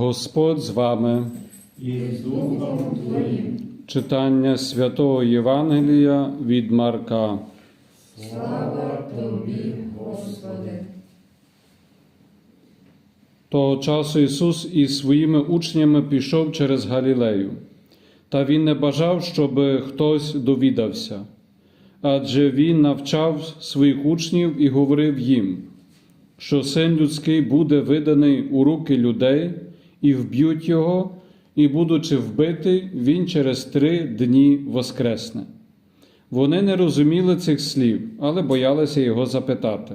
Господь з вами. і з Духом Твоїм. Читання святого Євангелія від Марка. Слава Тобі, Господи. Того часу Ісус із своїми учнями пішов через Галілею, та Він не бажав, щоб хтось довідався, адже Він навчав своїх учнів і говорив їм, що син людський буде виданий у руки людей, і вб'ють його, і, будучи вбитий, він через три дні воскресне. Вони не розуміли цих слів, але боялися його запитати.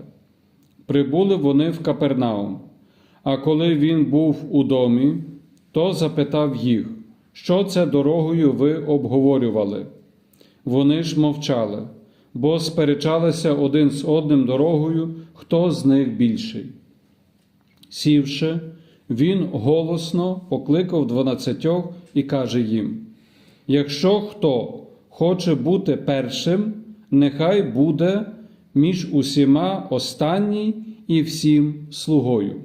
Прибули вони в Капернаум. А коли він був у домі, то запитав їх, що це дорогою ви обговорювали. Вони ж мовчали, бо сперечалися один з одним дорогою, хто з них більший. Сівши, він голосно покликав дванадцятьох і каже їм: Якщо хто хоче бути першим, нехай буде між усіма останній і всім слугою.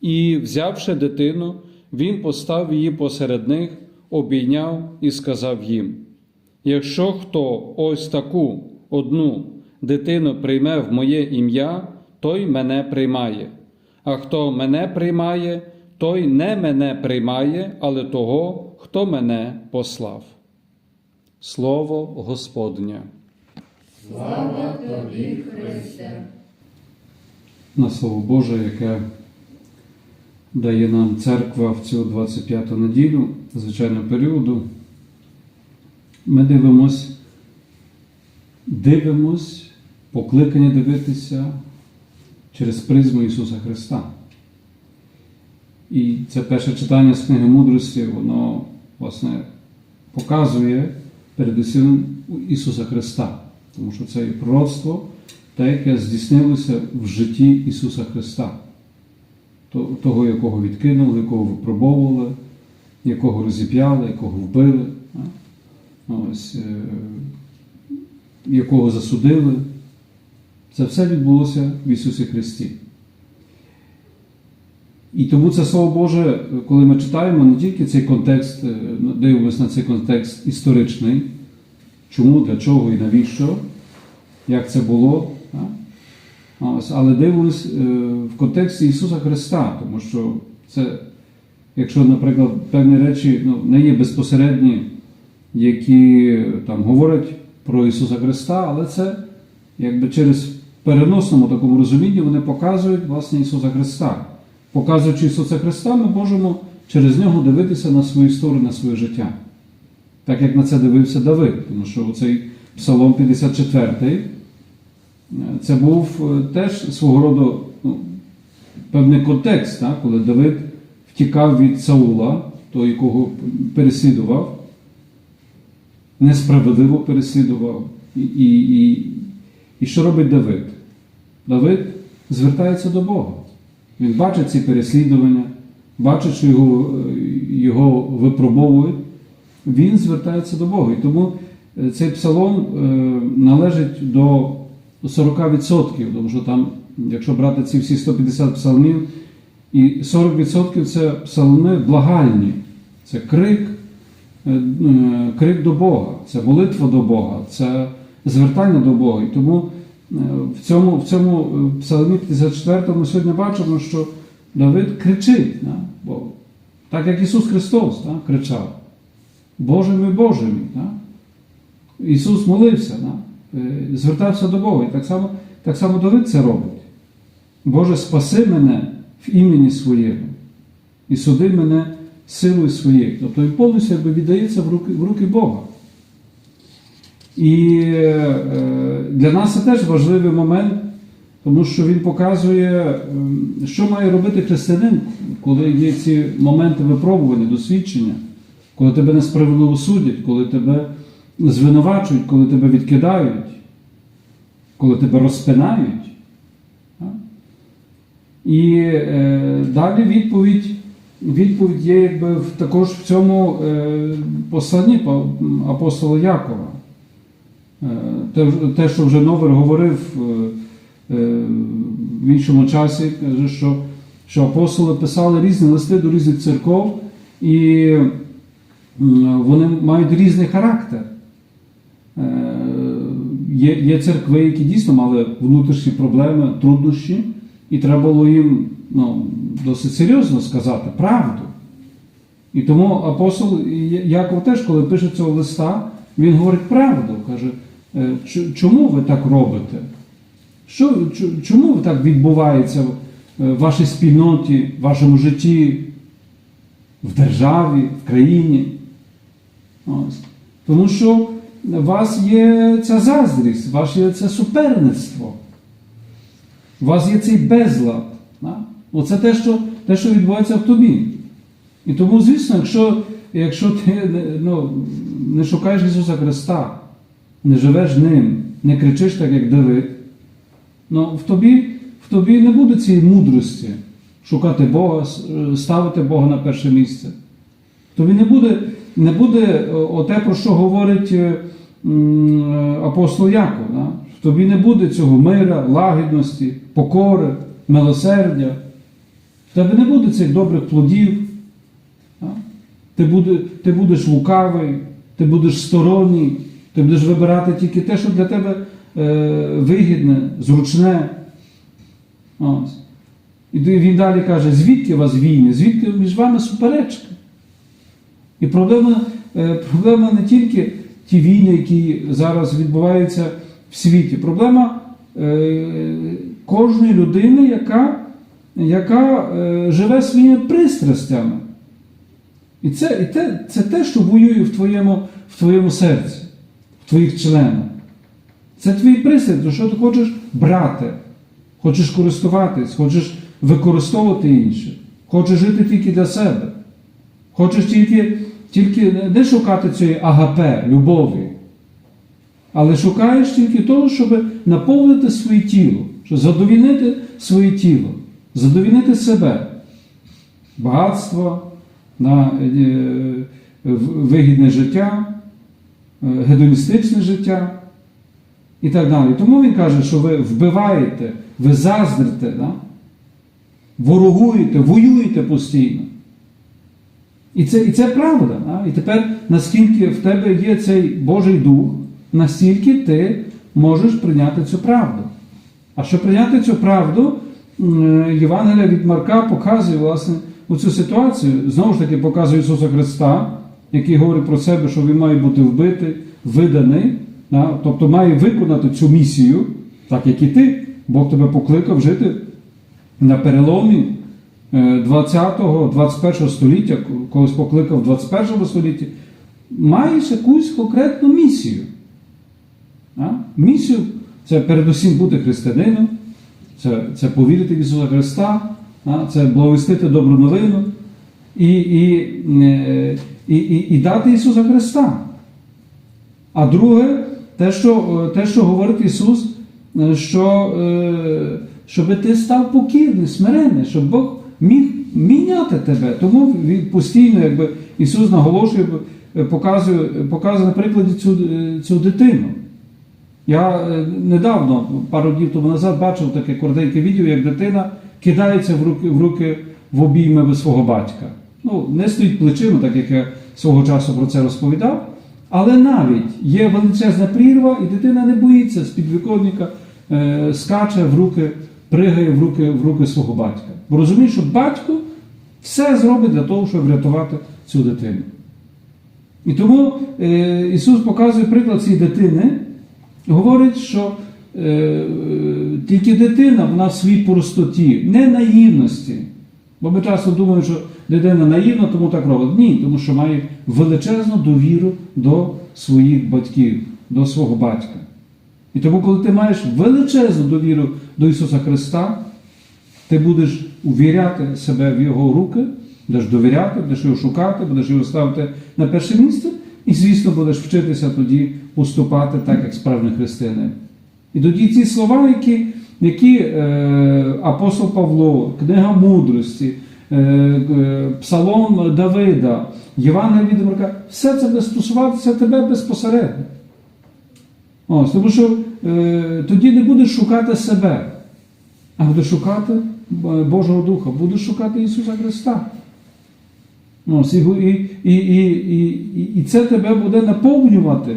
І, взявши дитину, він постав її посеред них, обійняв і сказав їм: Якщо хто ось таку одну дитину прийме в моє ім'я, той мене приймає. А хто мене приймає, той не мене приймає, але того, хто мене послав. Слово Господнє. Слава Тобі, Христе. на Слово Боже, яке дає нам церква в цю 25-ту неділю, звичайного періоду. Ми дивимось, дивимось, покликані дивитися через призму Ісуса Христа. І це перше читання з книги мудрості, воно, власне, показує передусім Ісуса Христа, тому що це є пророцтво, те, яке здійснилося в житті Ісуса Христа, того, якого відкинули, якого випробовували, якого розіп'яли, якого вбили, ось, е, якого засудили. Це все відбулося в Ісусі Христі. І тому це Слово Боже, коли ми читаємо не тільки цей контекст, е, дивимося на цей контекст історичний, чому, для чого і навіщо, як це було. але дивимось е, в контексті Ісуса Христа, тому що це, якщо, наприклад, певні речі ну, не є безпосередні, які е, там говорять про Ісуса Христа, але це якби через переносному такому розумінні вони показують власне Ісуса Христа. Показуючи Ісуса Христа, ми можемо через нього дивитися на свою історію, на своє життя. Так як на це дивився Давид, тому що цей Псалом 54 це був е, теж свого роду ну, певний контекст, так? коли Давид втікав від Саула, того, якого переслідував, несправедливо переслідував. І, і, і, і що робить Давид? Давид звертається до Бога. Він бачить ці переслідування, бачить, що його, його випробовують. Він звертається до Бога. І тому е, цей псалом е, належить до 40%, тому що там, якщо брати ці всі 150 псалмів, і 40% це псалми благальні, це крик, е, крик до Бога, це молитва до Бога, це звертання до Бога. І тому в цьому, в цьому е, псалмі 54 ми сьогодні бачимо, що Давид кричить, да, бо, так як Ісус Христос да, кричав: Боже мій, Боже мій. Да? Ісус молився, да? е, звертався до Бога. І так само, так само Давид це робить. Боже, спаси мене в імені своєму і суди мене силою своєю. Тобто він повністю віддається в руки, в руки Бога. І е, для нас це теж важливий момент, тому що він показує, що має робити християнин, коли є ці моменти випробування, досвідчення, коли тебе несправедливо судять, коли тебе звинувачують, коли тебе відкидають, коли тебе розпинають. І е, далі відповідь, відповідь є якби також в цьому е, посланні апостола Якова. Е, те, що вже Новер говорив е, е, в іншому часі, каже, що що апостоли писали різні листи до різних церков, і вони мають різний характер. Є, є церкви, які дійсно мали внутрішні проблеми, труднощі, і треба було їм ну, досить серйозно сказати правду. І тому апостол Яков теж, коли пише цього листа, він говорить правду, каже, чому ви так робите? Що, чому так відбувається в е, вашій спільноті, в вашому житті, в державі, в країні? Ось. Тому що у вас є ця заздрість, у вас є це суперництво. У вас є цей безлад. Да? Оце те, що, те, що відбувається в тобі. І тому, звісно, якщо, якщо ти ну, не шукаєш Ісуса Христа, не живеш ним, не кричиш так, як Давид, ну, в, тобі, в тобі не буде цієї мудрості шукати Бога, ставити Бога на перше місце. Тобі не буде, не буде е, оте, про що говорить е, е, апостол Яков. Да? В тобі не буде цього мира, лагідності, покори, милосердя. В тебе не буде цих добрих плодів. Да? Ти, буде, ти будеш лукавий, ти будеш сторонній, ти будеш вибирати тільки те, що для тебе е, вигідне, зручне. Ось. І він далі каже, звідки у вас війни, звідки між вами суперечки? І проблема, е, проблема не тільки ті війни, які зараз відбуваються в світі. Проблема е, кожної людини, яка, яка е, живе своїми пристрастями. І це, і те, це те, що воює в твоєму, в твоєму серці, твоїх членах. Це твій пристрасть, що ти хочеш брати, хочеш користуватись, хочеш використовувати інших, хочеш жити тільки для себе. Хочеш тільки, тільки не шукати цієї агапе, любові, але шукаєш тільки того, щоб наповнити своє тіло, щоб задовільнити своє тіло, задовільнити себе, багатство, на е, вигідне життя, е, гедоністичне життя і так далі. Тому він каже, що ви вбиваєте, ви заздрите, да? ворогуєте, воюєте постійно. І це, і це правда. Да? І тепер, наскільки в тебе є цей Божий Дух, настільки ти можеш прийняти цю правду. А щоб прийняти цю правду, Євангелія від Марка показує власне у цю ситуацію. Знову ж таки, показує Ісуса Христа, який говорить про себе, що він має бути вбитий, виданий, да? тобто має виконати цю місію, так як і ти. Бог тебе покликав жити на переломі 20-го, 21 століття, когось покликав в 21 столітті, маєш якусь конкретну місію. А? Місію це передусім бути християнином, це, це повірити в Ісуса Христа, а? це благовістити добру новину і, і, е, і, і, і дати Ісуса Христа. А друге, те, що, е, те, що говорить Ісус, е, що, щоб ти став покірний, смирений, щоб Бог міг міняти тебе. Тому він постійно, якби Ісус наголошує, показує, показує на прикладі цю, цю дитину. Я недавно, пару днів тому назад, бачив таке коротеньке відео, як дитина кидається в руки в, руки в обійми свого батька. Ну, не стоїть плечима, так як я свого часу про це розповідав. Але навіть є величезна прірва, і дитина не боїться з підвіконника, е, скаче в руки, пригає в руки, в руки свого батька. Бо розуміє, що батько все зробить для того, щоб врятувати цю дитину. І тому е, Ісус показує приклад цієї дитини, говорить, що е, е, тільки дитина вона в своїй простоті, не наївності. Бо ми часто думаємо, що дитина наївна, тому так робить. Ні, тому що має величезну довіру до своїх батьків, до свого батька. І тому, коли ти маєш величезну довіру до Ісуса Христа, ти будеш увіряти себе в Його руки, будеш довіряти, будеш його шукати, будеш його ставити на перше місце, і, звісно, будеш вчитися тоді поступати так, як справжній християнин. І тоді ці слова, які, які е, апостол Павло, книга мудрості, е, е, Псалом Давида, Євангелія від Марка, все це буде стосуватися тебе безпосередньо. Ось, тому що е, тоді не будеш шукати себе, а будеш шукати Божого Духа, будеш шукати Ісуса Христа. Ось, і, і, і, і, і, і це тебе буде наповнювати.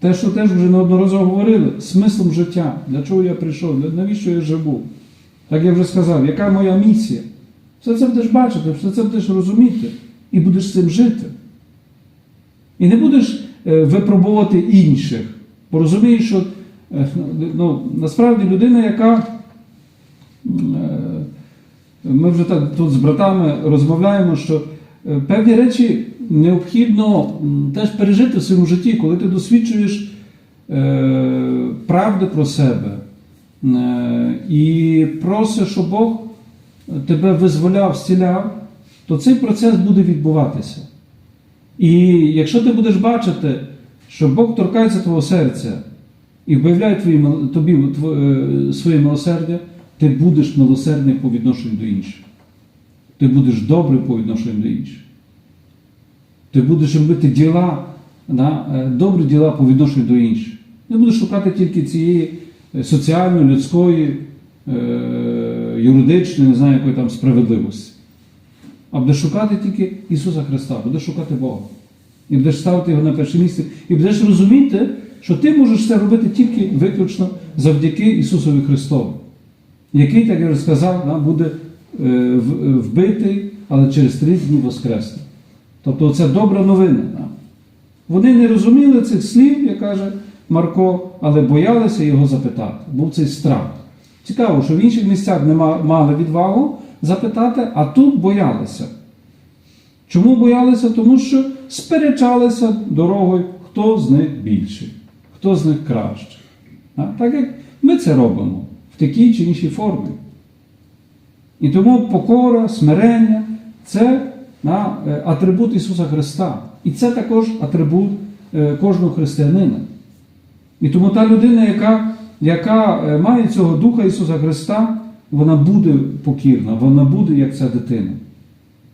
Те, що теж вже неодноразово говорили, смислом життя. Для чого я прийшов, для- навіщо я живу? Так я вже сказав, яка моя місія? Все це будеш бачити, все це будеш розуміти і будеш з цим жити. І не будеш е, випробувати інших. Бо розумієш, що е, ну, насправді людина, яка е, ми вже так тут з братами розмовляємо, що певні речі необхідно теж пережити в своєму житті, коли ти досвідчуєш е, правди про себе е, і просиш, щоб Бог тебе визволяв, зціляв, то цей процес буде відбуватися. І якщо ти будеш бачити, що Бог торкається твого серця і виявляє твої, тобі е, своє милосердя, ти будеш милосердний по відношенню до інших. Ти будеш добрий по відношенню до інших. Ти будеш робити діла, да, е, добрі діла по відношенню до інших. Не будеш шукати тільки цієї е, соціальної, людської, е, юридичної, не знаю, якої там справедливості. А будеш шукати тільки Ісуса Христа, будеш шукати Бога. І будеш ставити його на перше місце. І будеш розуміти, що ти можеш це робити тільки виключно завдяки Ісусові Христову, який, так я вже да, буде е, вбитий, але через три дні воскресне. Тобто це добра новина. Да. Вони не розуміли цих слів, як каже Марко, але боялися його запитати. Був цей страх. Цікаво, що в інших місцях не мали відвагу запитати, а тут боялися. Чому боялися? Тому що сперечалися дорогою, хто з них більший, хто з них кращий. Так як ми це робимо в такій чи іншій формі. І тому покора, смирення це а, е, атрибут Ісуса Христа. І це також атрибут е, кожного християнина. І тому та людина, яка, яка е, має цього Духа Ісуса Христа, вона буде покірна, вона буде як ця дитина.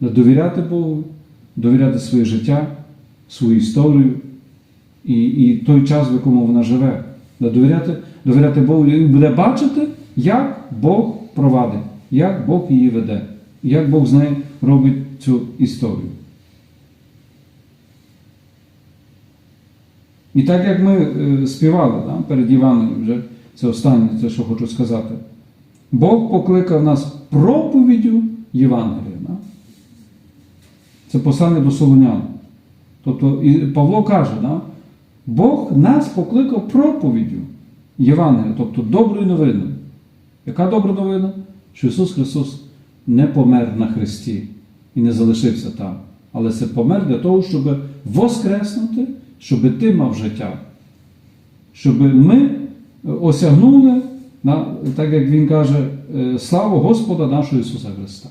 Довіряти Богу, довіряти своє життя, свою історію і, і той час, в якому вона живе. Довіряти, довіряти Богу і буде бачити, як Бог провадить, як Бог її веде, як Бог з нею робить цю історію. І так як ми е, співали да, перед Іваном, вже це останнє, це що хочу сказати. Бог покликав нас проповіддю Євангелія. Да? Це послання до Солонян. Тобто і Павло каже, да? Бог нас покликав проповіддю Євангелія, тобто доброю новиною. Яка добра новина? Що Ісус Христос не помер на Христі і не залишився там. Але це помер для того, щоб воскреснути, щоб ти мав життя. Щоб ми осягнули, так як Він каже, е, славу Господа нашого Ісуса Христа.